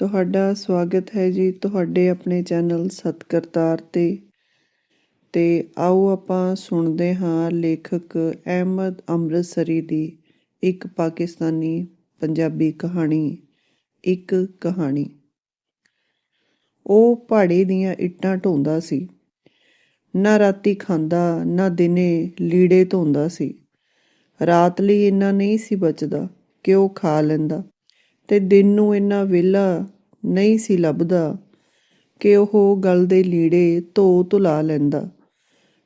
ਤੁਹਾਡਾ ਸਵਾਗਤ ਹੈ ਜੀ ਤੁਹਾਡੇ ਆਪਣੇ ਚੈਨਲ ਸਤਕਰਤਾਰ ਤੇ। ਤੇ ਆਓ ਆਪਾਂ ਸੁਣਦੇ ਹਾਂ ਲੇਖਕ ਅਹਿਮਦ ਅੰਮ੍ਰਿਤਸਰੀ ਦੀ ਇੱਕ ਪਾਕਿਸਤਾਨੀ ਪੰਜਾਬੀ ਕਹਾਣੀ, ਇੱਕ ਕਹਾਣੀ। ਉਹ ਪਹਾੜੇ ਦੀਆਂ ਇੱਟਾਂ ਢੋਂਦਾ ਸੀ। ਨਾ ਰਾਤੀ ਖਾਂਦਾ, ਨਾ ਦਿਨੇ ਲੀੜੇ ਧੋਂਦਾ ਸੀ। ਰਾਤ ਲਈ ਇੰਨਾ ਨਹੀਂ ਸੀ ਬਚਦਾ ਕਿ ਉਹ ਖਾ ਲੈਂਦਾ। ਅਤੇ ਦਿਨ ਨੂੰ ਇੰਨਾ ਵਿਹਲਾ ਨਹੀਂ ਸੀ ਲੱਭਦਾ ਕਿ ਉਹ ਗਲ ਦੇ ਲੀੜੇ ਧੋ ਧੁਲਾ ਲੈਂਦਾ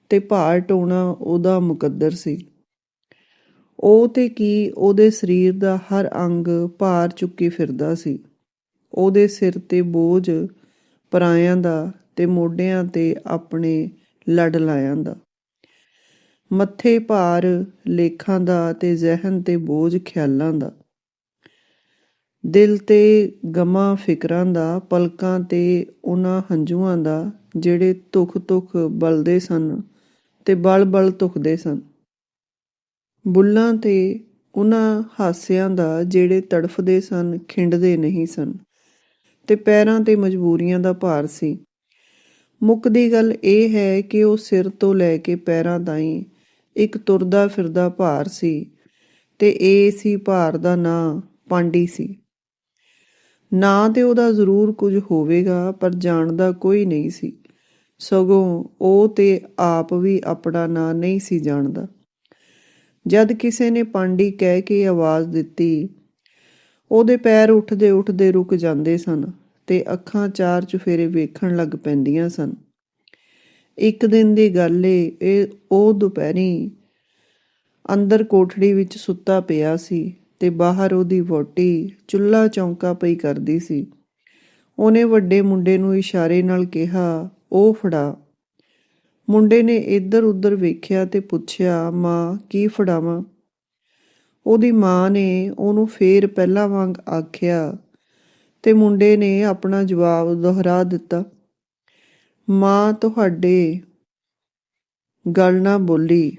ਅਤੇ ਭਾਰ ਢੋਣਾ ਉਹਦਾ ਮੁਕੱਦਰ ਸੀ। ਉਹ ਤੇ ਕੀ ਉਹਦੇ ਸਰੀਰ ਦਾ ਹਰ ਅੰਗ ਭਾਰ ਚੁੱਕੀ ਫਿਰਦਾ ਸੀ। ਉਹਦੇ ਸਿਰ ਤੇ ਬੋਝ, ਪਰਾਇਆਂ ਦਾ ਤੇ ਮੋਢਿਆਂ ਤੇ ਆਪਣੇ ਲੜ ਲਾਇਆਂ ਦਾ। ਮੱਥੇ ਭਾਰ, ਲੇਖਾਂ ਦਾ ਤੇ ਜ਼ਹਿਨ ਤੇ ਬੋਝ ਖਿਆਲਾਂ ਦਾ। ਦਿਲ ਤੇ ਗਮਾਂ ਫਿਕਰਾਂ ਦਾ, ਪਲਕਾਂ ਤੇ ਉਹਨਾਂ ਹੰਝੂਆਂ ਦਾ, ਜਿਹੜੇ ਤੁਖ ਤੁਖ ਬਲਦੇ ਸਨ ਤੇ ਬਲ ਬਲ ਤੁਖਦੇ ਸਨ। ਬੁੱਲਾਂ ਤੇ ਉਹਨਾਂ ਹਾਸਿਆਂ ਦਾ, ਜਿਹੜੇ ਤੜਫਦੇ ਸਨ, ਖਿੰਡਦੇ ਨਹੀਂ ਸਨ ਤੇ ਪੈਰਾਂ ਤੇ ਮਜਬੂਰੀਆਂ ਦਾ ਭਾਰ ਸੀ। ਮੁੱਕਦੀ ਗੱਲ ਇਹ ਹੈ ਕਿ ਉਹ ਸਿਰ ਤੋਂ ਲੈ ਕੇ ਪੈਰਾਂ ਤਾਈਂ ਇੱਕ ਤੁਰਦਾ ਫਿਰਦਾ ਭਾਰ ਸੀ ਤੇ ਇਹ ਸੀ ਭਾਰ ਦਾ ਨਾਂ ਪਾਂਡੀ ਸੀ। ਨਾਂ ਤੇ ਉਹਦਾ ਜ਼ਰੂਰ ਕੁਝ ਹੋਵੇਗਾ, ਪਰ ਜਾਣਦਾ ਕੋਈ ਨਹੀਂ ਸੀ। ਸਗੋਂ ਉਹ ਤੇ ਆਪ ਵੀ ਆਪਣਾ ਨਾਂ ਨਹੀਂ ਸੀ ਜਾਣਦਾ। ਜਦ ਕਿਸੇ ਨੇ ਪਾਂਡੀ ਕਹਿ ਕੇ ਆਵਾਜ਼ ਦਿੱਤੀ, ਉਹਦੇ ਪੈਰ ਉੱਠਦੇ ਉੱਠਦੇ ਰੁਕ ਜਾਂਦੇ ਸਨ ਤੇ ਅੱਖਾਂ ਚਾਰ ਚੁਫੇਰੇ ਵੇਖਣ ਲੱਗ ਪੈਂਦੀਆਂ ਸਨ। ਇੱਕ ਦਿਨ ਦੀ ਗੱਲ ਏ, ਇਹ ਉਹ ਦੁਪਹਿਰੀ ਅੰਦਰ ਕੋਠੜੀ ਵਿੱਚ ਸੁੱਤਾ ਪਿਆ ਸੀ। ਤੇ ਬਾਹਰ ਉਹਦੀ ਵੋਟੀ ਚੁੱਲਾ ਚੌਂਕਾ ਪਈ ਕਰਦੀ ਸੀ। ਉਹਨੇ ਵੱਡੇ ਮੁੰਡੇ ਨੂੰ ਇਸ਼ਾਰੇ ਨਾਲ ਕਿਹਾ, ਉਹ ਫੜਾ। ਮੁੰਡੇ ਨੇ ਇੱਧਰ ਉੱਧਰ ਵੇਖਿਆ ਤੇ ਪੁੱਛਿਆ, ਮਾਂ, ਕੀ ਫੜਾਵਾਂ? ਉਹਦੀ ਮਾਂ ਨੇ ਉਹਨੂੰ ਫੇਰ ਪਹਿਲਾਂ ਵਾਂਗ ਆਖਿਆ ਤੇ ਮੁੰਡੇ ਨੇ ਆਪਣਾ ਜਵਾਬ ਦੁਹਰਾ ਦਿੱਤਾ। ਮਾਂ, ਤੁਹਾਡੇ ਗੱਲ ਨਾ ਬੋਲੀ।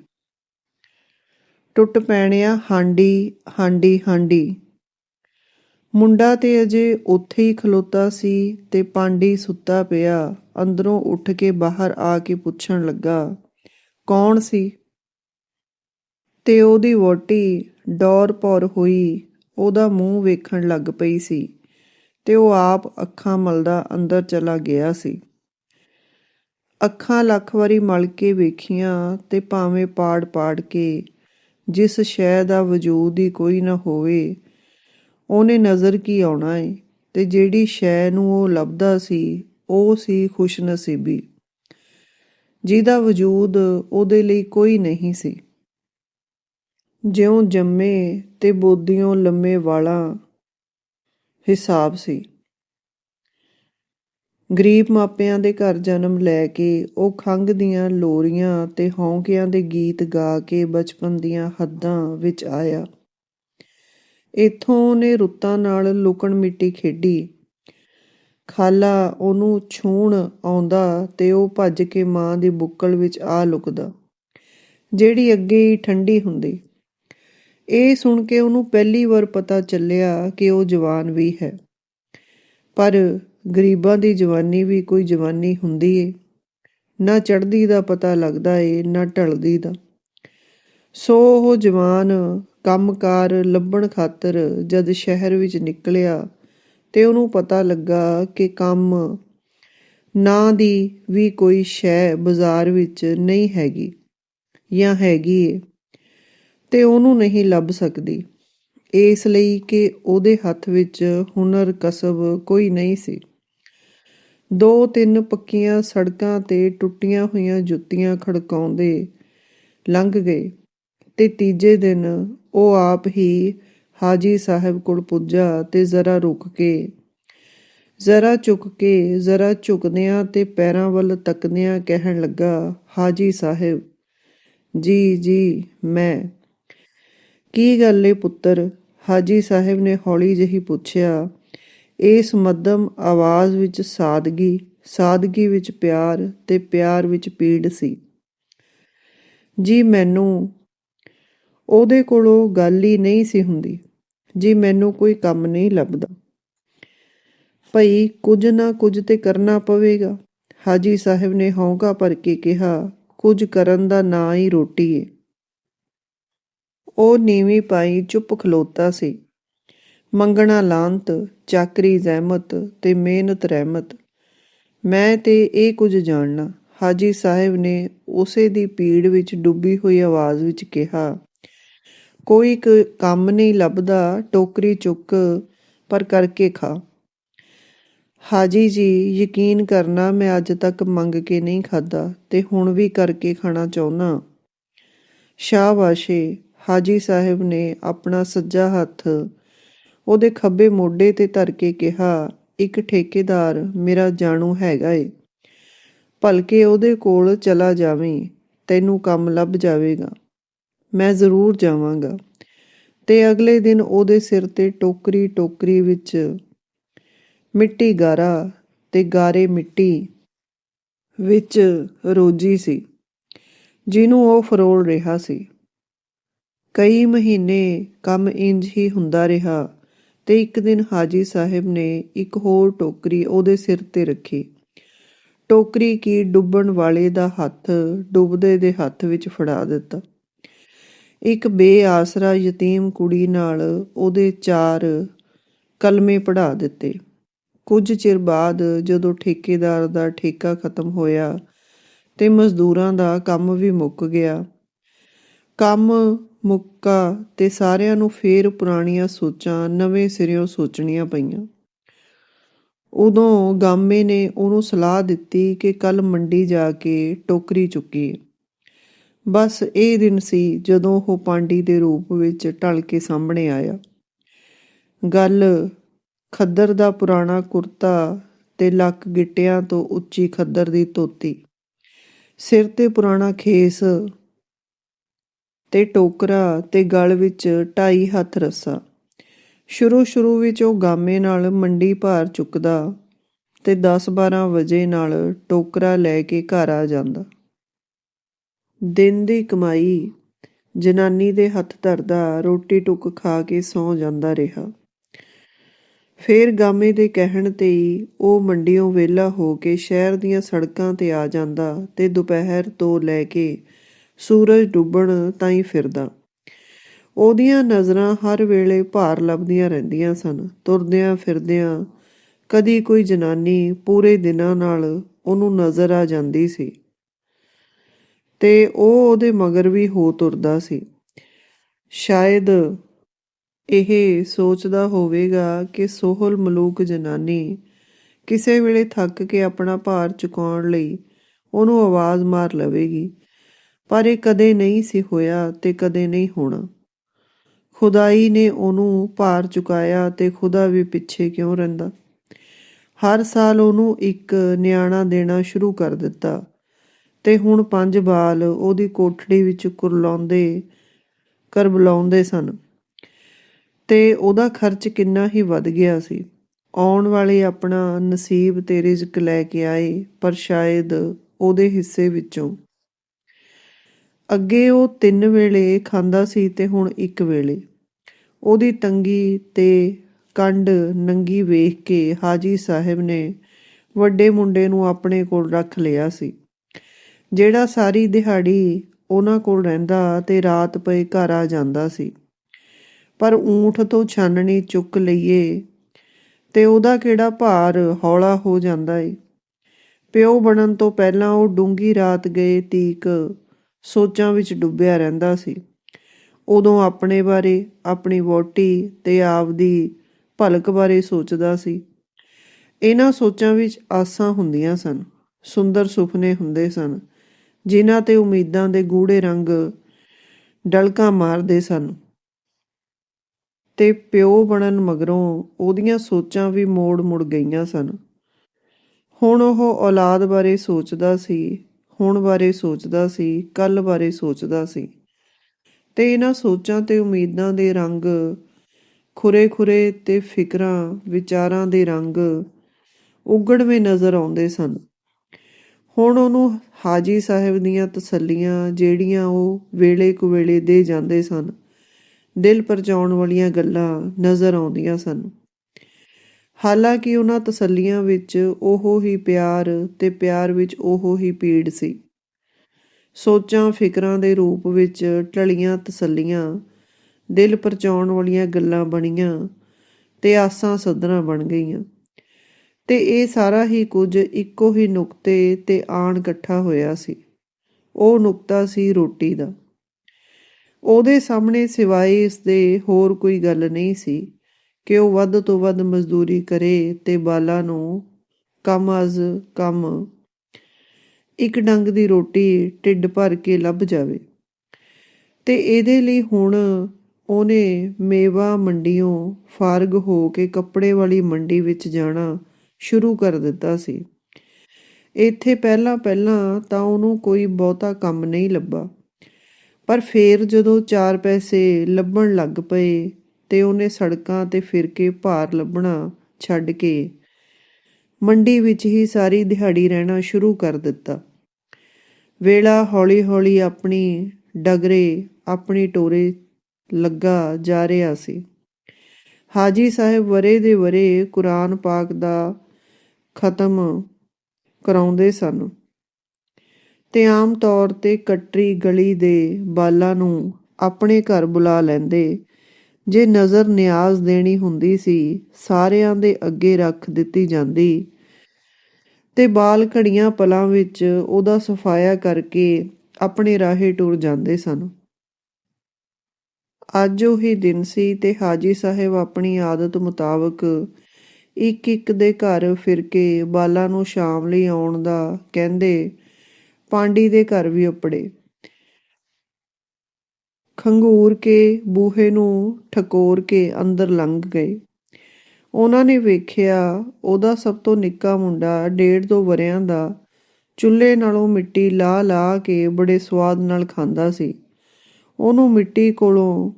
ਟੁੱਟ ਪੈਣਿਆ ਹਾਂਡੀ ਹਾਂਡੀ ਹਾਂਡੀ। ਮੁੰਡਾ ਤੇ ਅਜੇ ਉੱਥੇ ਹੀ ਖਲੋਤਾ ਸੀ ਤੇ ਪਾਂਡੀ ਸੁੱਤਾ ਪਿਆ। ਅੰਦਰੋਂ ਉੱਠ ਕੇ ਬਾਹਰ ਆ ਕੇ ਪੁੱਛਣ ਲੱਗਾ, ਕੌਣ ਸੀ? ਤੇ ਉਹਦੀ ਵੋਟੀ ਡੌਰ ਪੌਰ ਹੋਈ, ਉਹਦਾ ਮੂੰਹ ਵੇਖਣ ਲੱਗ ਪਈ ਸੀ ਤੇ ਉਹ ਆਪ ਅੱਖਾਂ ਮਲਦਾ ਅੰਦਰ ਚਲਾ ਗਿਆ ਸੀ। ਅੱਖਾਂ ਲੱਖ ਵਾਰੀ ਮਲ ਕੇ ਵੇਖੀਆਂ ਤੇ ਭਾਵੇਂ ਪਾੜ ਪਾੜ ਕੇ ਜਿਸ ਸ਼ੈ ਦਾ ਵਜੂਦ ਹੀ ਕੋਈ ਨਾ ਹੋਵੇ, ਉਹਨੇ ਨਜ਼ਰ ਕੀ ਆਉਣਾ ਏ, ਤੇ ਜਿਹੜੀ ਸ਼ੈ ਨੂੰ ਉਹ ਲੱਭਦਾ ਸੀ, ਉਹ ਸੀ ਖੁਸ਼ਨਸੀਬੀ। ਜਿਹਦਾ ਵਜੂਦ ਉਹਦੇ ਲਈ ਕੋਈ ਨਹੀਂ ਸੀ। ਜਿਉਂ ਜੰਮੇ ਤੇ ਬੋਦੀਆਂ ਲੰਮੇ ਵਾਲਾ, ਹਿਸਾਬ ਸੀ। ਗਰੀਬ ਮਾਪਿਆਂ ਦੇ ਘਰ ਜਨਮ ਲੈ ਕੇ ਉਹ ਖੰਗ ਦੀਆਂ ਲੋਰੀਆਂ ਤੇ ਹੌਂਕਿਆਂ ਦੇ ਗੀਤ ਗਾ ਕੇ ਬਚਪਨ ਦੀਆਂ ਹੱਦਾਂ ਵਿੱਚ ਆਇਆ। ਇਥੋਂ ਉਹਨੇ ਰੁੱਤਾਂ ਨਾਲ ਲੁਕਣ ਮਿੱਟੀ ਖੇਡੀ। ਖਾਲਾ ਉਹਨੂੰ ਛੂਣ ਆਉਂਦਾ ਤੇ ਉਹ ਭੱਜ ਕੇ ਮਾਂ ਦੀ ਬੁੱਕਲ ਵਿੱਚ ਆ ਲੁਕਦਾ, ਜਿਹੜੀ ਅੱਗੇ ਹੀ ਠੰਡੀ ਹੁੰਦੀ। ਇਹ ਸੁਣ ਕੇ ਉਹਨੂੰ ਪਹਿਲੀ ਵਾਰ ਪਤਾ ਚੱਲਿਆ ਕਿ ਉਹ ਜਵਾਨ ਵੀ ਹੈ। ਪਰ ਗਰੀਬਾਂ ਦੀ ਜਵਾਨੀ ਵੀ ਕੋਈ ਜਵਾਨੀ ਹੁੰਦੀ ਏ। ਨਾ ਚੜ੍ਹਦੀ ਦਾ ਪਤਾ ਲੱਗਦਾ ਏ, ਨਾ ਢਲਦੀ ਦਾ। ਸੋ ਉਹ ਜਵਾਨ ਕੰਮਕਾਰ ਲੱਭਣ ਖਾਤਰ ਜਦ ਸ਼ਹਿਰ ਵਿੱਚ ਨਿਕਲਿਆ ਤੇ ਉਹਨੂੰ ਪਤਾ ਲੱਗਾ ਕਿ ਕੰਮ ਨਾਂ ਦੀ ਵੀ ਕੋਈ ਸ਼ੈ ਬਾਜ਼ਾਰ ਵਿੱਚ ਨਹੀਂ ਹੈਗੀ ਜਾਂ ਹੈਗੀ ਏ ਤੇ ਉਹਨੂੰ ਨਹੀਂ ਲੱਭ ਸਕਦੀ। ਇਸ ਲਈ ਕਿ ਉਹਦੇ ਹੱਥ ਵਿੱਚ ਹੁਨਰ ਕਸਬ ਕੋਈ ਨਹੀਂ ਸੀ। ਦੋ ਤਿੰਨ ਪੱਕੀਆਂ ਸੜਕਾਂ ਤੇ ਟੁੱਟੀਆਂ ਹੋਈਆਂ ਜੁੱਤੀਆਂ ਖੜਕਾਉਂਦੇ ਲੰਘ ਗਏ ਤੇ ਤੀਜੇ ਦਿਨ ਉਹ ਆਪ ਹੀ ਹਾਜੀ ਸਾਹਿਬ ਕੋਲ ਪੁੱਜਾ ਤੇ ਜ਼ਰਾ ਰੁਕ ਕੇ, ਜ਼ਰਾ ਝੁਕ ਕੇ, ਜ਼ਰਾ ਝੁਕਦਿਆਂ ਤੇ ਪੈਰਾਂ ਵੱਲ ਤੱਕਦਿਆਂ ਕਹਿਣ ਲੱਗਾ, ਹਾਜੀ ਸਾਹਿਬ, ਜੀ ਜੀ, ਮੈਂ। ਕੀ ਗੱਲ ਏ ਪੁੱਤਰ? ਹਾਜੀ ਸਾਹਿਬ ਨੇ ਹੌਲੀ ਜਿਹੀ ਪੁੱਛਿਆ ਇਸ ਮੱਧਮ ਆਵਾਜ਼ ਵਿੱਚ ਸਾਦਗੀ ਸਾਦਗੀ ਵਿੱਚ ਪਿਆਰ ਤੇ ਪਿਆਰ ਵਿੱਚ ਪੀੜ ਸੀ। ਜੀ ਮੈਨੂੰ, ਉਹਦੇ ਕੋਲੋਂ ਗੱਲ ਹੀ ਨਹੀਂ ਸੀ ਹੁੰਦੀ। ਜੀ ਮੈਨੂੰ ਕੋਈ ਕੰਮ ਨਹੀਂ ਲੱਭਦਾ। ਭਈ ਕੁਝ ਨਾ ਕੁਝ ਤੇ ਕਰਨਾ ਪਵੇਗਾ। ਹਾਜੀ ਸਾਹਿਬ ਨੇ ਹੌਂਕਾ ਭਰ ਕੇ ਕਿਹਾ, ਕੁਝ ਕਰਨ ਦਾ ਨਾਂ ਹੀ ਰੋਟੀ ਏ। ਉਹ ਨੀਵੀਂ ਪਾਈ ਚੁੱਪ ਖਲੋਤਾ ਸੀ। ਮੰਗਣਾ ਲਾਂਤ, ਚਾਕਰੀ ਜ਼ਹਿਮਤ ਤੇ ਮਿਹਨਤ ਰਹਿਮਤ। ਮੈਂ ਤੇ ਇਹ ਕੁਝ ਜਾਣਨਾ, ਹਾਜੀ ਸਾਹਿਬ ਨੇ ਉਸੇ ਦੀ ਪੀੜ ਵਿੱਚ ਡੁੱਬੀ ਹੋਈ ਆਵਾਜ਼ ਵਿੱਚ ਕਿਹਾ, ਕੋਈ ਕੰਮ ਨਹੀਂ ਲੱਭਦਾ, ਟੋਕਰੀ ਚੁੱਕ, ਪਰ ਕਰਕੇ ਖਾ। ਹਾਜੀ ਜੀ, ਯਕੀਨ ਕਰਨਾ ਮੈਂ ਅੱਜ ਤੱਕ ਮੰਗ ਕੇ ਨਹੀਂ ਖਾਦਾ ਤੇ ਹੁਣ ਵੀ ਕਰਕੇ ਖਾਣਾ ਚਾਹੁੰਦਾ। ਸ਼ਾਬਾਸ਼ੇ ਹਾਜੀ ਸਾਹਿਬ ਨੇ ਆਪਣਾ ਸੱਜਾ ਹੱਥ ਉਹਦੇ ਖੱਬੇ ਮੋਢੇ ਤੇ ਧਰ ਕੇ ਕਿਹਾ, ਇੱਕ ਠੇਕੇਦਾਰ ਮੇਰਾ ਜਾਣੂ ਹੈਗਾ ਏ। ਭਲਕੇ ਉਹਦੇ ਕੋਲ ਚਲਾ ਜਾਵੇਂ, ਤੈਨੂੰ ਕੰਮ ਲੱਭ ਜਾਵੇਗਾ। ਮੈਂ ਜ਼ਰੂਰ ਜਾਵਾਂਗਾ। ਤੇ ਅਗਲੇ ਦਿਨ ਉਹਦੇ ਸਿਰ ਤੇ ਟੋਕਰੀ ਟੋਕਰੀ ਵਿੱਚ ਮਿੱਟੀ ਗਾਰਾ ਤੇ ਗਾਰੇ ਮਿੱਟੀ ਵਿੱਚ ਰੋਜੀ ਸੀ, ਜਿਹਨੂੰ ਉਹ ਫਰੋਲ ਰਿਹਾ ਸੀ। ਕਈ ਮਹੀਨੇ ਕੰਮ ਇੰਜ ਹੀ ਹੁੰਦਾ ਰਿਹਾ। ਤੇ ਇੱਕ ਦਿਨ ਹਾਜੀ ਸਾਹਿਬ ਨੇ ਇੱਕ ਹੋਰ ਟੋਕਰੀ ਉਹਦੇ ਸਿਰ ਤੇ ਰੱਖੀ। ਟੋਕਰੀ ਕੀ ਡੁੱਬਣ ਵਾਲੇ ਦਾ ਹੱਥ ਡੁੱਬਦੇ ਦੇ ਹੱਥ ਵਿੱਚ ਫੜਾ ਦਿੱਤਾ। ਇੱਕ ਬੇਆਸਰਾ ਯਤੀਮ ਕੁੜੀ ਨਾਲ ਉਹਦੇ ਚਾਰ ਕਲਮੇ ਪੜਾ ਦਿੱਤੇ। ਕੁਝ ਚਿਰ ਬਾਅਦ ਜਦੋਂ ਠੇਕੇਦਾਰ ਦਾ ਠੇਕਾ ਖਤਮ ਹੋਇਆ ਤੇ ਮਜ਼ਦੂਰਾਂ ਦਾ ਕੰਮ ਵੀ ਮੁੱਕ ਗਿਆ। ਕੰਮ ਮੁੱਕਾ ਤੇ ਸਾਰਿਆਂ ਨੂੰ ਫੇਰ ਪੁਰਾਣੀਆਂ ਸੋਚਾਂ, ਨਵੇਂ ਸਿਰਿਓਂ ਸੋਚਣੀਆਂ ਪਈਆਂ। ਉਦੋਂ ਗਾਮੇ ਨੇ ਉਹਨੂੰ ਸਲਾਹ ਦਿੱਤੀ ਕਿ ਕੱਲ ਮੰਡੀ ਜਾ ਕੇ ਟੋਕਰੀ ਚੁੱਕੀ ਬਸ ਇਹ ਦਿਨ ਸੀ ਜਦੋਂ ਉਹ ਪਾਂਡੀ ਦੇ ਰੂਪ ਵਿੱਚ ਢਲ ਕੇ ਸਾਹਮਣੇ ਆਇਆ। ਗੱਲ ਖੱਦਰ ਦਾ ਪੁਰਾਣਾ ਕੁਰਤਾ ਤੇ ਲੱਕ ਗਿੱਟਿਆਂ ਤੋਂ ਉੱਚੀ ਖੱਦਰ ਦੀ ਧੋਤੀ। ਸਿਰ ਤੇ ਪੁਰਾਣਾ ਖੇਸ ਤੇ ਟੋਕਰਾ ਤੇ ਗਲ ਵਿੱਚ ਢਾਈ ਹੱਥ ਰੱਸਾ। ਸ਼ੁਰੂ ਸ਼ੁਰੂ ਵਿੱਚ ਉਹ ਗਾਮੇ ਨਾਲ ਮੰਡੀ ਭਾਰ ਚੁੱਕਦਾ ਤੇ 10-12 ਵਜੇ ਨਾਲ ਟੋਕਰਾ ਲੈ ਕੇ ਘਰ ਆ ਜਾਂਦਾ। ਦਿਨ ਦੀ ਕਮਾਈ ਜਨਾਨੀ ਦੇ ਹੱਥ ਧਰਦਾ ਰੋਟੀ ਟੁੱਕ ਖਾ ਕੇ ਸੌਂ ਜਾਂਦਾ ਰਿਹਾ। ਫੇਰ ਗਾਮੇ ਦੇ ਕਹਿਣ ਤੇ ਹੀ ਉਹ ਮੰਡੀੋਂ ਵਿਹਲਾ ਹੋ ਕੇ ਸ਼ਹਿਰ ਦੀਆਂ ਸੜਕਾਂ ਤੇ ਆ ਜਾਂਦਾ ਤੇ ਦੁਪਹਿਰ ਤੋਂ ਲੈ ਕੇ ਸੂਰਜ ਡੁੱਬਣ ਤਾਈਂ ਫਿਰਦਾ। ਉਹਦੀਆਂ ਨਜ਼ਰਾਂ ਹਰ ਵੇਲੇ ਭਾਰ ਲੱਭਦੀਆਂ ਰਹਿੰਦੀਆਂ ਸਨ। ਤੁਰਦਿਆਂ ਫਿਰਦਿਆਂ ਕਦੀ ਕੋਈ ਜਨਾਨੀ ਪੂਰੇ ਦਿਨਾਂ ਨਾਲ ਉਹਨੂੰ ਨਜ਼ਰ ਆ ਜਾਂਦੀ ਸੀ ਤੇ ਉਹ ਉਹਦੇ ਮਗਰ ਵੀ ਹੋ ਤੁਰਦਾ ਸੀ। ਸ਼ਾਇਦ ਇਹ ਸੋਚਦਾ ਹੋਵੇਗਾ ਕਿ ਸੋਹਲ ਮਲੂਕ ਜਨਾਨੀ ਕਿਸੇ ਵੇਲੇ ਥੱਕ ਕੇ ਆਪਣਾ ਭਾਰ ਚੁਕਾਉਣ ਲਈ ਉਹਨੂੰ ਆਵਾਜ਼ ਮਾਰ ਲਵੇਗੀ। ਪਰ ਇਹ ਕਦੇ ਨਹੀਂ ਸੀ ਹੋਇਆ ਤੇ ਕਦੇ ਨਹੀਂ ਹੋਣਾ। ਖੁਦਾਈ ਨੇ ਉਹਨੂੰ ਭਾਰ ਚੁਕਾਇਆ ਤੇ ਖੁਦਾ ਵੀ ਪਿੱਛੇ ਕਿਉਂ ਰਹਿੰਦਾ? ਹਰ ਸਾਲ ਉਹਨੂੰ ਇੱਕ ਨਿਆਣਾ ਦੇਣਾ ਸ਼ੁਰੂ ਕਰ ਦਿੱਤਾ ਤੇ ਹੁਣ ਪੰਜ ਬਾਲ ਉਹਦੀ ਕੋਠੜੀ ਵਿੱਚ ਕੁਰਲਾਉਂਦੇ ਕਰ ਬੁਲਾਉਂਦੇ ਸਨ ਤੇ ਉਹਦਾ ਖਰਚ ਕਿੰਨਾ ਹੀ ਵੱਧ ਗਿਆ ਸੀ। ਆਉਣ ਵਾਲੇ ਆਪਣਾ ਨਸੀਬ ਤੇ ਰਿਜ਼ਕ ਲੈ ਕੇ ਆਏ ਪਰ ਸ਼ਾਇਦ ਉਹਦੇ ਹਿੱਸੇ ਵਿੱਚੋਂ ਅੱਗੇ ਉਹ ਤਿੰਨ ਵੇਲੇ ਖਾਂਦਾ ਸੀ ਤੇ ਹੁਣ ਇੱਕ ਵੇਲੇ। ਉਹਦੀ ਤੰਗੀ ਤੇ ਕੰਡ ਨੰਗੀ ਵੇਖ ਕੇ ਹਾਜੀ ਸਾਹਿਬ ਨੇ ਵੱਡੇ ਮੁੰਡੇ ਨੂੰ ਆਪਣੇ ਕੋਲ ਰੱਖ ਲਿਆ ਸੀ। ਜਿਹੜਾ ਸਾਰੀ ਦਿਹਾੜੀ ਉਹਨਾਂ ਕੋਲ ਰਹਿੰਦਾ ਤੇ ਰਾਤ ਪਏ ਘਰ ਆ ਜਾਂਦਾ ਸੀ। ਪਰ ਊਂਠ ਤੋਂ ਛਾਨਣੀ ਚੁੱਕ ਲਈਏ ਤੇ ਉਹਦਾ ਕਿਹੜਾ ਭਾਰ ਹੌਲਾ ਹੋ ਜਾਂਦਾ ਏ। ਪਿਓ ਬਣਨ ਤੋਂ ਪਹਿਲਾਂ ਉਹ ਡੂੰਗੀ ਰਾਤ ਗਏ ਤੀਕ ਸੋਚਾਂ ਵਿੱਚ ਡੁੱਬਿਆ ਰਹਿੰਦਾ ਸੀ। ਉਦੋਂ ਆਪਣੇ ਬਾਰੇ, ਆਪਣੀ ਵੋਟੀ ਤੇ ਆਪਦੀ ਭਲਕ ਬਾਰੇ ਸੋਚਦਾ ਸੀ। ਇਹਨਾਂ ਸੋਚਾਂ ਵਿੱਚ ਆਸਾਂ ਹੁੰਦੀਆਂ ਸਨ, ਸੁੰਦਰ ਸੁਪਨੇ ਹੁੰਦੇ ਸਨ, ਜਿਨ੍ਹਾਂ ਤੇ ਉਮੀਦਾਂ ਦੇ ਗੂੜੇ ਰੰਗ ਡਲਕਾ ਮਾਰਦੇ ਸਨ। ਤੇ ਪਿਓ ਬਣਨ ਮਗਰੋਂ ਉਹਦੀਆਂ ਸੋਚਾਂ ਵੀ ਮੋੜ ਮੁੜ ਗਈਆਂ ਸਨ। ਹੁਣ ਉਹ ਔਲਾਦ ਬਾਰੇ ਸੋਚਦਾ ਸੀ ਹੁਣ ਬਾਰੇ ਸੋਚਦਾ ਸੀ ਕੱਲ ਬਾਰੇ ਸੋਚਦਾ ਸੀ। ਤੇ ਇਹਨਾਂ ਸੋਚਾਂ ਤੇ ਉਮੀਦਾਂ ਦੇ ਰੰਗ ਖੁਰੇ ਖੁਰੇ ਤੇ ਫਿਕਰਾਂ, ਵਿਚਾਰਾਂ ਦੇ ਰੰਗ ਉਗੜਵੇਂ ਨਜ਼ਰ ਆਉਂਦੇ ਸਨ। ਹੁਣ ਉਹਨੂੰ ਹਾਜੀ ਸਾਹਿਬ ਦੀਆਂ ਤਸੱਲੀਆਂ ਜਿਹੜੀਆਂ ਉਹ ਵੇਲੇ ਕੁ ਵੇਲੇ ਦੇ ਜਾਂਦੇ ਸਨ, ਦਿਲ ਪਰਚਾਉਣ ਵਾਲੀਆਂ ਗੱਲਾਂ ਨਜ਼ਰ ਆਉਂਦੀਆਂ ਸਨ। ਹਾਲਾਂਕਿ ਉਹਨਾਂ ਤਸੱਲੀਆਂ ਵਿੱਚ ਉਹੋ ਹੀ ਪਿਆਰ ਤੇ ਪਿਆਰ ਵਿੱਚ ਉਹੋ ਹੀ ਪੀੜ ਸੀ। ਸੋਚਾਂ, ਫਿਕਰਾਂ ਦੇ ਰੂਪ ਵਿੱਚ ਟਲੀਆਂ ਤਸੱਲੀਆਂ, ਦਿਲ ਪਰਚਾਉਣ ਵਾਲੀਆਂ ਗੱਲਾਂ ਬਣੀਆਂ ਤੇ ਆਸਾਂ ਸੱਧਰਾਂ ਬਣ ਗਈਆਂ। ਤੇ ਇਹ ਸਾਰਾ ਹੀ ਕੁਝ ਇੱਕੋ ਹੀ ਨੁਕਤੇ ਤੇ ਆਣ ਇਕੱਠਾ ਹੋਇਆ ਸੀ। ਉਹ ਨੁਕਤਾ ਸੀ ਰੋਟੀ ਦਾ। ਉਹਦੇ ਸਾਹਮਣੇ ਸਿਵਾਏ ਇਸ ਦੇ ਹੋਰ ਕੋਈ ਗੱਲ ਨਹੀਂ ਸੀ। ਕਿ ਉਹ ਵੱਧ ਤੋਂ ਵੱਧ ਮਜ਼ਦੂਰੀ ਕਰੇ ਤੇ ਬਾਲਾ ਨੂੰ ਕੰਮ ਅਜ਼ ਕੰਮ ਇੱਕ ਡੰਗ ਦੀ ਰੋਟੀ ਢਿੱਡ ਭਰ ਕੇ ਲੱਭ ਜਾਵੇ। ਤੇ ਇਹਦੇ ਲਈ ਹੁਣ ਉਹਨੇ ਮੇਵਾ ਮੰਡੀੋਂ ਫਾਰਗ ਹੋ ਕੇ ਕੱਪੜੇ ਵਾਲੀ ਮੰਡੀ ਵਿੱਚ ਜਾਣਾ ਸ਼ੁਰੂ ਕਰ ਦਿੱਤਾ ਸੀ। ਇੱਥੇ ਪਹਿਲਾਂ ਪਹਿਲਾਂ ਤਾਂ ਉਹਨੂੰ ਕੋਈ ਬਹੁਤਾ ਕੰਮ ਨਹੀਂ ਲੱਭਾ। ਪਰ ਫੇਰ ਜਦੋਂ ਚਾਰ ਪੈਸੇ ਲੱਭਣ ਲੱਗ ਪਏ ਤੇ ਉਹਨੇ ਸੜਕਾਂ ਤੇ ਫਿਰ ਕੇ ਭਾਰ ਲੱਭਣਾ ਛੱਡ ਕੇ ਮੰਡੀ ਵਿੱਚ ਹੀ ਸਾਰੀ ਦਿਹਾੜੀ ਰਹਿਣਾ ਸ਼ੁਰੂ ਕਰ ਦਿੱਤਾ। ਵੇਲਾ ਹੌਲੀ-ਹੌਲੀ ਆਪਣੀ ਡਗਰੇ, ਆਪਣੀ ਟੋਰੇ ਲੱਗਾ ਜਾ ਰਿਹਾ ਸੀ। ਹਾਜੀ ਸਾਹਿਬ ਵਰੇ ਦੇ ਵਰੇ ਕੁਰਾਨ ਪਾਕ ਦਾ ਖਤਮ ਕਰਾਉਂਦੇ ਸਨ ਤੇ ਆਮ ਤੌਰ ਤੇ ਕਟਰੀ ਗਲੀ ਦੇ ਬਾਲਾਂ ਨੂੰ ਆਪਣੇ ਘਰ ਬੁਲਾ ਲੈਂਦੇ ਜੇ ਨਜ਼ਰ ਨਿਆਜ਼ ਦੇਣੀ ਹੁੰਦੀ ਸੀ, ਸਾਰਿਆਂ ਦੇ ਅੱਗੇ ਰੱਖ ਦਿੱਤੀ ਜਾਂਦੀ। ਤੇ ਬਾਲ ਘੜੀਆਂ ਪਲਾਂ ਵਿੱਚ ਉਹਦਾ ਸਫਾਇਆ ਕਰਕੇ ਆਪਣੇ ਰਾਹੇ ਟੁਰ ਜਾਂਦੇ ਸਨ। ਅੱਜ ਉਹੀ ਦਿਨ ਸੀ ਤੇ ਹਾਜੀ ਸਾਹਿਬ ਆਪਣੀ ਆਦਤ ਮੁਤਾਬਕ ਇੱਕ ਇੱਕ ਦੇ ਘਰ ਫਿਰ ਕੇ ਬਾਲਾਂ ਨੂੰ ਸ਼ਾਮ ਲਈ ਆਉਣ ਦਾ ਕਹਿੰਦੇ ਪਾਂਡੀ ਦੇ ਘਰ ਵੀ ਉਪੜੇ। ਖੰਗੂਰ ਕੇ ਬੂਹੇ ਨੂੰ ਠਕੋਰ ਕੇ ਅੰਦਰ ਲੰਘ ਗਏ। ਉਹਨਾਂ ਨੇ ਵੇਖਿਆ, ਉਹਦਾ ਸਭ ਤੋਂ ਨਿੱਕਾ ਮੁੰਡਾ ਡੇਢ ਦੋ ਵਰਿਆਂ ਦਾ ਚੁੱਲ੍ਹੇ ਨਾਲੋਂ ਮਿੱਟੀ ਲਾ ਲਾ ਕੇ ਬੜੇ ਸਵਾਦ ਨਾਲ ਖਾਂਦਾ ਸੀ। ਉਹਨੂੰ ਮਿੱਟੀ ਕੋਲੋਂ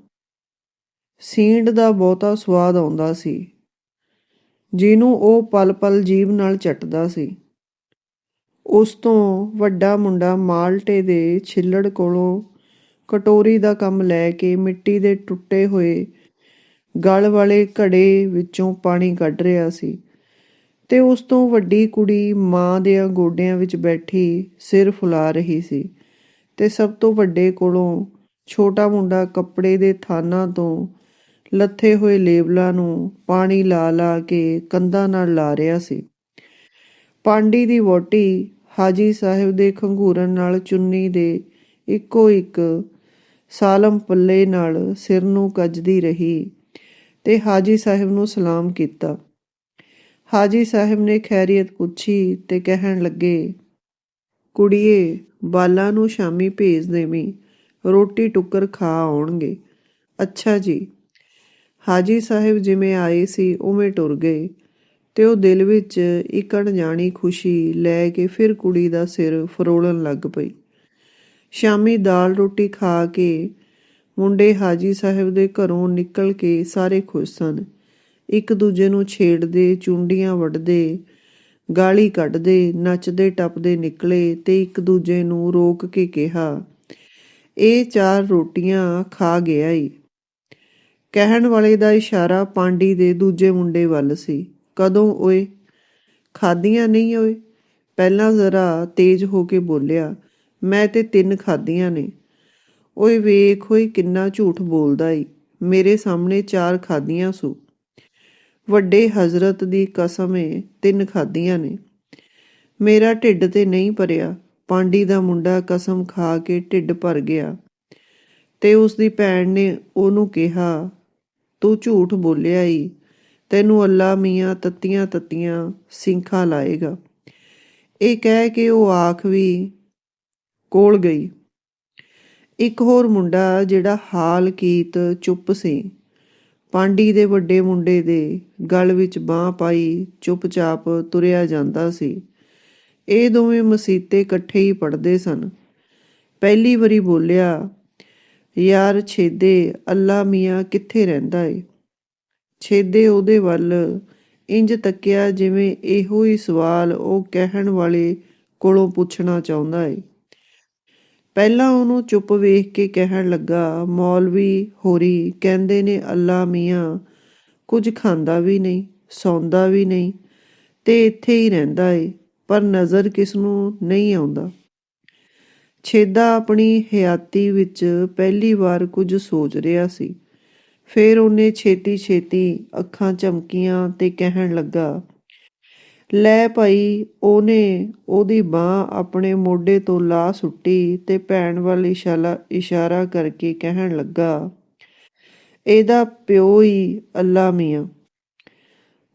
ਸੀਂਡ ਦਾ ਬਹੁਤਾ ਸਵਾਦ ਆਉਂਦਾ ਸੀ, ਜਿਹਨੂੰ ਉਹ ਪਲ-ਪਲ ਜੀਭ ਨਾਲ ਚੱਟਦਾ ਸੀ। ਉਸ ਤੋਂ ਵੱਡਾ ਮੁੰਡਾ ਮਾਲਟੇ ਦੇ ਛਿੱਲੜ ਕੋਲੋਂ ਕਟੋਰੀ ਦਾ ਕੰਮ ਲੈ ਕੇ ਮਿੱਟੀ ਦੇ ਟੁੱਟੇ ਹੋਏ ਗਲ ਵਾਲੇ ਘੜੇ ਵਿੱਚੋਂ ਪਾਣੀ ਕੱਢ ਰਿਹਾ ਸੀ ਤੇ ਉਸ ਤੋਂ ਵੱਡੀ ਕੁੜੀ ਮਾਂ ਦੇ ਗੋਡਿਆਂ ਵਿੱਚ ਬੈਠੀ ਸਿਰ ਫੁਲਾ ਰਹੀ ਸੀ ਤੇ ਸਭ ਤੋਂ ਵੱਡੇ ਕੋਲੋਂ ਛੋਟਾ ਮੁੰਡਾ ਕੱਪੜੇ ਦੇ ਥਾਨਾਂ ਤੋਂ ਲੱਥੇ ਹੋਏ ਲੇਬਲਾਂ ਨੂੰ ਪਾਣੀ ਲਾ ਲਾ ਕੇ ਕੰਧਾਂ ਨਾਲ ਲਾ ਰਿਹਾ ਸੀ। ਪਾਂਡੀ ਦੀ ਵੋਟੀ ਹਾਜੀ ਸਾਹਿਬ ਦੇ ਖੰਗੂਰਨ ਨਾਲ ਚੁੰਨੀ ਦੇ ਇੱਕੋ ਇੱਕ ਸਾਲਮ ਪੱਲੇ ਨਾਲ ਸਿਰ ਨੂੰ ਕੱਜਦੀ ਰਹੀ ਤੇ ਹਾਜੀ ਸਾਹਿਬ ਨੂੰ ਸਲਾਮ ਕੀਤਾ। ਹਾਜੀ ਸਾਹਿਬ ਨੇ ਖੈਰੀਅਤ ਪੁੱਛੀ ਤੇ ਕਹਿਣ ਲੱਗੇ, ਕੁੜੀਏ, ਬਾਲਾ ਨੂੰ ਸ਼ਾਮੀ ਭੇਜ ਦੇਵੀਂ, ਰੋਟੀ ਟੁੱਕਰ ਖਾ ਆਉਣਗੇ। ਅੱਛਾ ਜੀ। ਹਾਜੀ ਸਾਹਿਬ ਜਿਵੇਂ ਆਏ ਸੀ ਉਵੇਂ ਟੁਰ ਗਏ ਤੇ ਉਹ ਦਿਲ ਵਿੱਚ ਇੱਕ ਜਾਣੀ ਖੁਸ਼ੀ ਲੈ ਕੇ ਫਿਰ ਕੁੜੀ ਦਾ ਸਿਰ ਫਰੋਲਣ ਲੱਗ ਪਈ। ਸ਼ਾਮੀ ਦਾਲ ਰੋਟੀ ਖਾ ਕੇ ਮੁੰਡੇ ਹਾਜੀ ਸਾਹਿਬ ਦੇ ਘਰੋਂ ਨਿਕਲ ਕੇ ਸਾਰੇ ਖੁਸ਼ ਸਨ। ਇੱਕ ਦੂਜੇ ਨੂੰ ਛੇੜਦੇ, ਚੁੰਡੀਆਂ ਵੱਢਦੇ, ਗਾਲੀ ਕੱਢਦੇ, ਨੱਚਦੇ, ਟੱਪਦੇ ਨਿਕਲੇ ਤੇ ਇੱਕ ਦੂਜੇ ਨੂੰ ਰੋਕ ਕੇ ਕਿਹਾ, ਇਹ ਚਾਰ ਰੋਟੀਆਂ ਖਾ ਗਿਆ ਈ। ਕਹਿਣ ਵਾਲੇ ਦਾ ਇਸ਼ਾਰਾ ਪਾਂਡੀ ਦੇ ਦੂਜੇ ਮੁੰਡੇ ਵੱਲ ਸੀ। ਕਦੋਂ ਓਏ? ਖਾਦੀਆਂ ਨਹੀਂ ਓਏ? ਪਹਿਲਾਂ ਜ਼ਰਾ ਤੇਜ਼ ਹੋ ਕੇ ਬੋਲਿਆ ਮੈਂ ਤੇ ਤਿੰਨ ਖਾਧੀਆਂ ਨੇ। ਓਏ ਵੇਖ, ਓਏ ਕਿੰਨਾ ਝੂਠ ਬੋਲਦਾ ਈ। ਮੇਰੇ ਸਾਹਮਣੇ ਚਾਰ ਖਾਦੀਆਂ ਸੂ। ਵੱਡੇ ਹਜ਼ਰਤ ਦੀ ਕਸਮ ਏ, ਤਿੰਨ ਖਾਧੀਆਂ ਨੇ। ਮੇਰਾ ਢਿੱਡ ਤੇ ਨਹੀਂ ਭਰਿਆ। ਪਾਂਡੀ ਦਾ ਮੁੰਡਾ ਕਸਮ ਖਾ ਕੇ ਢਿੱਡ ਭਰ ਗਿਆ। ਤੇ ਉਸ ਦੀ ਭੈਣ ਨੇ ਉਹਨੂੰ ਕਿਹਾ, ਤੂੰ ਝੂਠ ਬੋਲਿਆ ਈ। ਤੈਨੂੰ ਅੱਲਾ ਮੀਆਂ ਤੱਤੀਆਂ ਤੱਤੀਆਂ ਸਿੰਖਾਂ ਲਾਏਗਾ। ਇਹ ਕਹਿ ਕੇ ਉਹ ਆਖ ਵੀ ਕੋਲ ਗਈ। ਇੱਕ ਹੋਰ ਮੁੰਡਾ ਜਿਹੜਾ ਹਾਲ ਕੀਤ ਚੁੱਪ ਸੀ। ਪਾਂਡੀ ਦੇ ਵੱਡੇ ਮੁੰਡੇ ਦੇ ਗਲ ਵਿੱਚ ਬਾਹ ਪਾਈ ਚੁੱਪਚਾਪ ਤੁਰਿਆ ਜਾਂਦਾ ਸੀ। ਇਹ ਦੋਵੇਂ ਮਸੀਤੇ ਇਕੱਠੇ ਹੀ ਪੜਦੇ ਸਨ। ਪਹਿਲੀ ਵਾਰੀ ਬੋਲਿਆ, ਯਾਰ ਛੇਦੇ, ਅੱਲਾ ਮੀਆਂ ਕਿੱਥੇ ਰਹਿੰਦਾ ਏ? ਛੇਦੇ ਉਹਦੇ ਵੱਲ ਇੰਜ ਤੱਕਿਆ ਜਿਵੇਂ ਇਹੋ ਹੀ ਸਵਾਲ ਉਹ ਕਹਿਣ ਵਾਲੇ ਕੋਲੋਂ ਪੁੱਛਣਾ ਚਾਹੁੰਦਾ ਏ। ਪਹਿਲਾਂ ਉਹਨੂੰ ਚੁੱਪ ਵੇਖ ਕੇ ਕਹਿਣ ਲੱਗਾ, ਮੌਲਵੀ ਹੋਰੀ, ਕਹਿੰਦੇ ਨੇ ਅੱਲਾ ਮੀਆਂ, ਕੁਝ ਖਾਂਦਾ ਵੀ ਨਹੀਂ, ਸੌਂਦਾ ਵੀ ਨਹੀਂ ਤੇ ਇੱਥੇ ਹੀ ਰਹਿੰਦਾ ਏ, ਪਰ ਨਜ਼ਰ ਕਿਸ ਨੂੰ ਨਹੀਂ ਆਉਂਦਾ। ਛੇਦਾ ਆਪਣੀ ਹਯਾਤੀ ਵਿੱਚ ਪਹਿਲੀ ਵਾਰ ਕੁਝ ਸੋਚ ਰਿਹਾ ਸੀ। ਫਿਰ ਉਹਨੇ ਛੇਤੀ ਛੇਤੀ ਅੱਖਾਂ ਚਮਕੀਆਂ ਤੇ ਕਹਿਣ ਲੱਗਾ ਲੈ ਭਾਈ, ਉਹਨੇ ਉਹਦੀ ਬਾਹ ਆਪਣੇ ਮੋਢੇ ਤੋਂ ਲਾ ਸੁੱਟੀ ਤੇ ਭੈਣ ਵੱਲ ਇਸ਼ਾਰਾ ਇਸ਼ਾਰਾ ਕਰਕੇ ਕਹਿਣ ਲੱਗਾ, ਇਹਦਾ ਪਿਓ ਹੀ ਅੱਲਾ ਮੀਆਂ।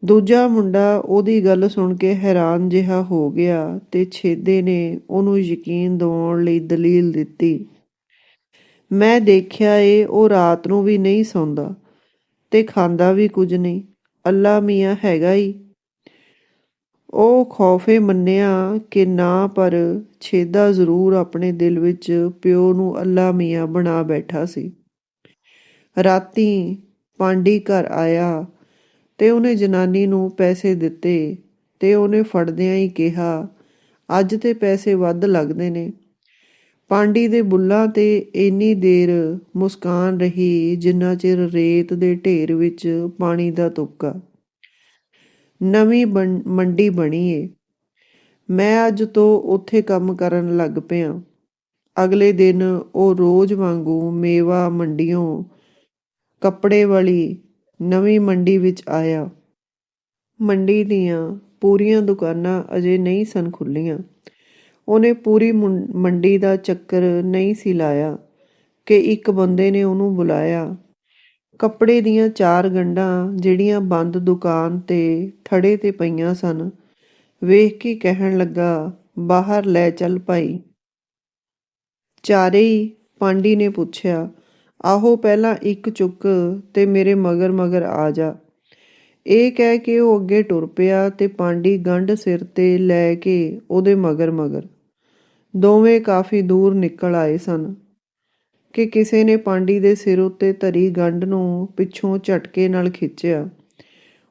ਦੂਜਾ ਮੁੰਡਾ ਉਹਦੀ ਗੱਲ ਸੁਣ ਕੇ ਹੈਰਾਨ ਜਿਹਾ ਹੋ ਗਿਆ ਤੇ ਛੇਦੇ ਨੇ ਉਹਨੂੰ ਯਕੀਨ ਦਿਵਾਉਣ ਲਈ ਦਲੀਲ ਦਿੱਤੀ। ਮੈਂ ਦੇਖਿਆ ਏ, ਉਹ ਰਾਤ ਨੂੰ ਵੀ ਨਹੀਂ ਸੌਂਦਾ ਤੇ ਖਾਂਦਾ ਵੀ ਕੁਝ ਨਹੀਂ। ਅੱਲਾ ਮੀਆਂ ਹੈਗਾ ਹੀ ਉਹ ਖੌਫੇ ਮੰਨਿਆ ਕਿ ਨਾ, ਪਰ ਛੇਦਾ ਜ਼ਰੂਰ ਆਪਣੇ ਦਿਲ ਵਿੱਚ ਪਿਓ ਨੂੰ ਅੱਲਾ ਮੀਆਂ ਬਣਾ ਬੈਠਾ ਸੀ। ਰਾਤੀ ਪਾਂਡੀ ਘਰ ਆਇਆ ਤੇ ਉਹਨੇ ਜਨਾਨੀ ਨੂੰ ਪੈਸੇ ਦਿੱਤੇ ਤੇ ਉਹਨੇ ਫੜਦਿਆਂ ਹੀ ਕਿਹਾ, ਅੱਜ ਤੇ ਪੈਸੇ ਵੱਧ ਲੱਗਦੇ ਨੇ। ਪਾਂਡੀ ਦੇ ਬੁੱਲਾਂ ਤੇ ਇੰਨੀ ਦੇਰ ਮੁਸਕਾਨ ਰਹੀ ਜਿੰਨਾ ਚਿਰ ਰੇਤ ਦੇ ਢੇਰ ਵਿੱਚ ਪਾਣੀ ਦਾ ਤੁਪਕਾ। ਨਵੀਂ ਮੰਡੀ ਬਣੀ ਏ। ਮੈਂ ਅੱਜ ਤੋਂ ਉੱਥੇ ਕੰਮ ਕਰਨ ਲੱਗ ਪਿਆ। ਅਗਲੇ ਦਿਨ ਉਹ ਰੋਜ਼ ਵਾਂਗੂ ਮੇਵਾ ਮੰਡੀੋਂ ਕੱਪੜੇ ਵਾਲੀ ਨਵੀਂ ਮੰਡੀ ਵਿੱਚ ਆਇਆ। ਮੰਡੀ ਦੀਆਂ ਪੂਰੀਆਂ ਦੁਕਾਨਾਂ ਅਜੇ ਨਹੀਂ ਸਨ ਖੁੱਲੀਆਂ ਉਹਨੇ ਪੂਰੀ ਮੰਡੀ ਦਾ ਚੱਕਰ ਨਹੀਂ ਸੀ ਲਾਇਆ ਕਿ ਇੱਕ ਬੰਦੇ ਨੇ ਉਹਨੂੰ ਬੁਲਾਇਆ। ਕੱਪੜੇ ਦੀਆਂ ਚਾਰ ਗੰਢਾਂ ਜਿਹੜੀਆਂ ਬੰਦ ਦੁਕਾਨ ਤੇ ਥੜੇ ਤੇ ਪਈਆਂ ਸਨ, ਵੇਖ ਕੇ ਕਹਿਣ ਲੱਗਾ, ਬਾਹਰ ਲੈ ਚੱਲ ਭਾਈ। ਚਾਰੇ ਹੀ ਪਾਂਡੀ ਨੇ ਪੁੱਛਿਆ, ਆਹੋ ਪਹਿਲਾਂ ਇੱਕ ਚੁੱਕ ਤੇ ਮੇਰੇ ਮਗਰ ਮਗਰ ਆ ਜਾ। ਇਹ ਕਹਿ ਕੇ ਉਹ ਅੱਗੇ ਟੁਰ ਪਿਆ ਤੇ ਪਾਂਡੀ ਗੰਢ ਸਿਰ ਤੇ ਲੈ ਕੇ ਉਹਦੇ ਮਗਰ ਮਗਰ। ਦੋਵੇਂ ਕਾਫੀ ਦੂਰ ਨਿਕਲ ਆਏ ਸਨ। ਕਿ ਕਿਸੇ ਨੇ ਪਾਂਡੀ ਦੇ ਸਿਰ ਉੱਤੇ ਧਰੀ ਗੰਢ ਨੂੰ ਪਿੱਛੋਂ ਝਟਕੇ ਨਾਲ ਖਿੱਚਿਆ।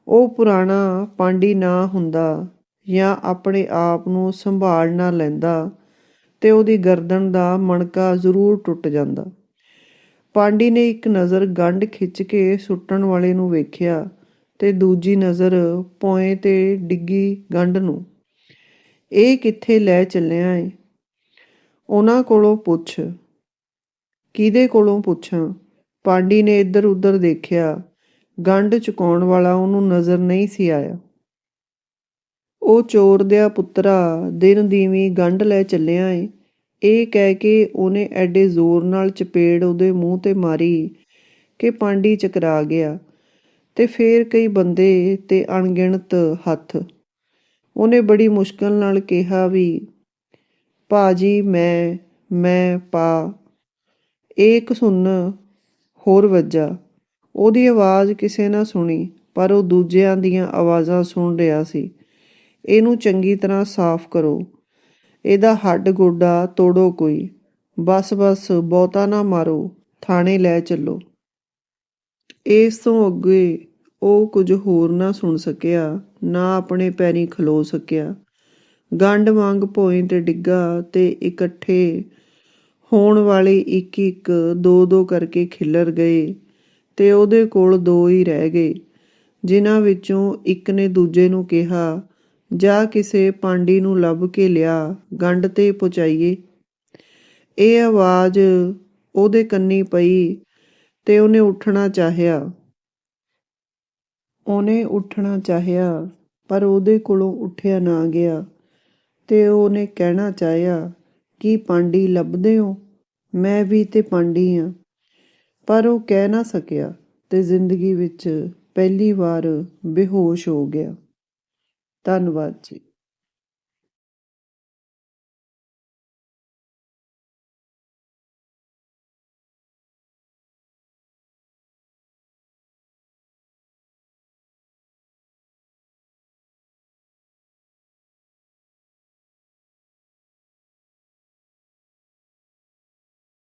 ਉਹ ਪੁਰਾਣਾ ਪਾਂਡੀ ਨਾ ਹੁੰਦਾ ਜਾਂ ਆਪਣੇ ਆਪ ਨੂੰ ਸੰਭਾਲ ਨਾ ਲੈਂਦਾ ਤੇ ਉਹਦੀ ਗਰਦਨ ਦਾ ਮਣਕਾ ਜ਼ਰੂਰ ਟੁੱਟ ਜਾਂਦਾ। ਪਾਂਡੀ ਨੇ ਇੱਕ ਨਜ਼ਰ ਗੰਢ ਖਿੱਚ ਕੇ ਸੁੱਟਣ ਵਾਲੇ ਨੂੰ ਵੇਖਿਆ ਤੇ ਦੂਜੀ ਨਜ਼ਰ ਪੋਏ ਤੇ ਡਿੱਗੀ ਗੰਢ ਨੂੰ। ਇਹ ਕਿੱਥੇ ਲੈ ਚੱਲਿਆ ਏ? ਉਹਨਾਂ ਕੋਲੋਂ ਪੁੱਛ। ਕਿਹਦੇ ਕੋਲੋਂ ਪੁੱਛਾਂ? ਪਾਂਡੀ ਨੇ ਇੱਧਰ ਉੱਧਰ ਦੇਖਿਆ। ਗੰਢ ਚੁਕਾਉਣ ਵਾਲਾ ਉਹਨੂੰ ਨਜ਼ਰ ਨਹੀਂ ਸੀ ਆਇਆ। ਉਹ ਚੋਰ ਦਿਆ ਪੁੱਤਰਾ, ਦਿਨ ਦੀਵੀਂ ਗੰਢ ਲੈ ਚੱਲਿਆ ਏ। ਇਹ ਕਹਿ ਕੇ ਉਹਨੇ ਐਡੇ ਜ਼ੋਰ ਨਾਲ ਚਪੇੜ ਉਹਦੇ ਮੂੰਹ ਤੇ ਮਾਰੀ ਕਿ ਪਾਂਡੀ ਚਕਰਾ ਗਿਆ ਤੇ ਫੇਰ ਕਈ ਬੰਦੇ ਤੇ ਅਣਗਿਣਤ ਹੱਥ। ਉਹਨੇ ਬੜੀ ਮੁਸ਼ਕਲ ਨਾਲ ਕਿਹਾ ਵੀ, ਭਾਜੀ, ਮੈਂ ਮੈਂ, ਪਾ। ਇੱਕ ਸੁਣ ਹੋਰ ਵੱਜਾ। ਉਹਦੀ ਆਵਾਜ਼ ਕਿਸੇ ਨਾ ਸੁਣੀ, ਪਰ ਉਹ ਦੂਜਿਆਂ ਦੀਆਂ ਆਵਾਜ਼ਾਂ ਸੁਣ ਰਿਹਾ ਸੀ। ਇਹਨੂੰ ਚੰਗੀ ਤਰ੍ਹਾਂ ਸਾਫ਼ ਕਰੋ। ਇਹਦਾ ਹੱਡ ਗੋਡਾ ਤੋੜੋ ਕੋਈ। ਬਸ ਬਸ, ਬਹੁਤਾ ਨਾ ਮਾਰੋ। ਥਾਣੇ ਲੈ ਚੱਲੋ। ਇਸ ਤੋਂ ਅੱਗੇ ਉਹ ਕੁਝ ਹੋਰ ਨਾ ਸੁਣ ਸਕਿਆ, ਨਾ ਆਪਣੇ ਪੈਰੀ ਖਲੋ ਸਕਿਆ। ਗੰਡ ਵਾਂਗ ਭੋਏ ਤੇ ਡਿੱਗਾ ਤੇ ਇਕੱਠੇ ਹੋਣ ਵਾਲੇ ਇੱਕ ਇੱਕ ਦੋ ਦੋ ਕਰਕੇ ਖਿੱਲਰ ਗਏ ਤੇ ਉਹਦੇ ਕੋਲ ਦੋ ਹੀ ਰਹਿ ਗਏ, ਜਿਨ੍ਹਾਂ ਵਿੱਚੋਂ ਇੱਕ ਨੇ ਦੂਜੇ ਨੂੰ ਕਿਹਾ, ਜਾ ਕਿਸੇ ਪਾਂਡੀ ਨੂੰ ਲੱਭ ਕੇ ਲਿਆ, ਗੰਢ ਤੇ ਪਹੁੰਚਾਈਏ। ਇਹ ਆਵਾਜ਼ ਉਹਦੇ ਕੰਨੀ ਪਈ ਤੇ ਉਹਨੇ ਉੱਠਣਾ ਚਾਹਿਆ। ਉਹਨੇ ਉੱਠਣਾ ਚਾਹਿਆ, ਪਰ ਉਹਦੇ ਕੋਲੋਂ ਉੱਠਿਆ ਨਾ ਗਿਆ ਤੇ ਉਹਨੇ ਕਹਿਣਾ ਚਾਹਿਆ ਕੀ ਪਾਂਡੀ ਲੱਭਦੇ ਹੋ? ਮੈਂ ਵੀ ਤੇ ਪਾਂਡੀ ਆ। ਪਰ ਉਹ ਕਹਿ ਨਾ ਸਕਿਆ ਤੇ ਜ਼ਿੰਦਗੀ ਵਿੱਚ ਪਹਿਲੀ ਵਾਰ ਬੇਹੋਸ਼ ਹੋ ਗਿਆ। ਧੰਨਵਾਦ ਜੀ।